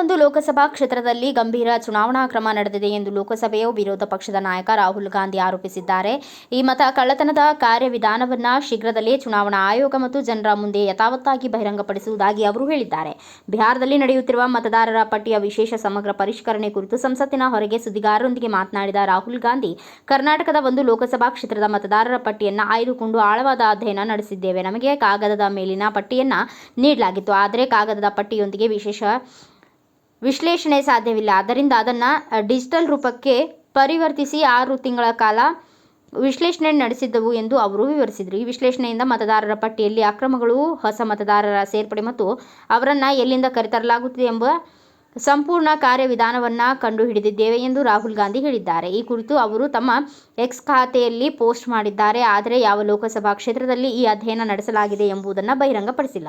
ಒಂದು ಲೋಕಸಭಾ ಕ್ಷೇತ್ರದಲ್ಲಿ ಗಂಭೀರ ಚುನಾವಣಾ ಕ್ರಮ ನಡೆದಿದೆ ಎಂದು ಲೋಕಸಭೆಯ ವಿರೋಧ ಪಕ್ಷದ ನಾಯಕ ರಾಹುಲ್ ಗಾಂಧಿ ಆರೋಪಿಸಿದ್ದಾರೆ. ಈ ಮತ ಕಳ್ಳತನದ ಕಾರ್ಯವಿಧಾನವನ್ನ ಶೀಘ್ರದಲ್ಲೇ ಚುನಾವಣಾ ಆಯೋಗ ಮತ್ತು ಜನರ ಮುಂದೆ ಯಥಾವತ್ತಾಗಿ ಬಹಿರಂಗಪಡಿಸುವುದಾಗಿ ಅವರು ಹೇಳಿದ್ದಾರೆ. ಬಿಹಾರದಲ್ಲಿ ನಡೆಯುತ್ತಿರುವ ಮತದಾರರ ಪಟ್ಟಿಯ ವಿಶೇಷ ಸಮಗ್ರ ಪರಿಷ್ಕರಣೆ ಕುರಿತು ಸಂಸತ್ತಿನ ಹೊರಗೆ ಸುದ್ದಿಗಾರರೊಂದಿಗೆ ಮಾತನಾಡಿದ ರಾಹುಲ್ ಗಾಂಧಿ, ಕರ್ನಾಟಕದ ಒಂದು ಲೋಕಸಭಾ ಕ್ಷೇತ್ರದ ಮತದಾರರ ಪಟ್ಟಿಯನ್ನು ಆಯ್ದುಕೊಂಡು ಆಳವಾದ ಅಧ್ಯಯನ ನಡೆಸಿದ್ದೇವೆ. ನಮಗೆ ಕಾಗದದ ಮೇಲಿನ ಪಟ್ಟಿಯನ್ನ ನೀಡಲಾಗಿತ್ತು. ಆದರೆ ಕಾಗದದ ಪಟ್ಟಿಯೊಂದಿಗೆ ವಿಶೇಷ ವಿಶ್ಲೇಷಣೆ ಸಾಧ್ಯವಿಲ್ಲ. ಆದ್ದರಿಂದ ಅದನ್ನು ಡಿಜಿಟಲ್ ರೂಪಕ್ಕೆ ಪರಿವರ್ತಿಸಿ ಆರು ತಿಂಗಳ ಕಾಲ ವಿಶ್ಲೇಷಣೆ ನಡೆಸಿದ್ದವು ಎಂದು ಅವರು ವಿವರಿಸಿದರು. ಈ ವಿಶ್ಲೇಷಣೆಯಿಂದ ಮತದಾರರ ಪಟ್ಟಿಯಲ್ಲಿ ಅಕ್ರಮಗಳು, ಹೊಸ ಮತದಾರರ ಸೇರ್ಪಡೆ ಮತ್ತು ಅವರನ್ನು ಎಲ್ಲಿಂದ ಕರೆತರಲಾಗುತ್ತಿದೆ ಎಂಬ ಸಂಪೂರ್ಣ ಕಾರ್ಯವಿಧಾನವನ್ನು ಕಂಡುಹಿಡಿದಿದ್ದೇವೆ ಎಂದು ರಾಹುಲ್ ಗಾಂಧಿ ಹೇಳಿದ್ದಾರೆ. ಈ ಕುರಿತು ಅವರು ತಮ್ಮ ಎಕ್ಸ್ ಖಾತೆಯಲ್ಲಿ ಪೋಸ್ಟ್ ಮಾಡಿದ್ದಾರೆ. ಆದರೆ ಯಾವ ಲೋಕಸಭಾ ಕ್ಷೇತ್ರದಲ್ಲಿ ಈ ಅಧ್ಯಯನ ನಡೆಸಲಾಗಿದೆ ಎಂಬುದನ್ನು ಬಹಿರಂಗಪಡಿಸಿಲ್ಲ.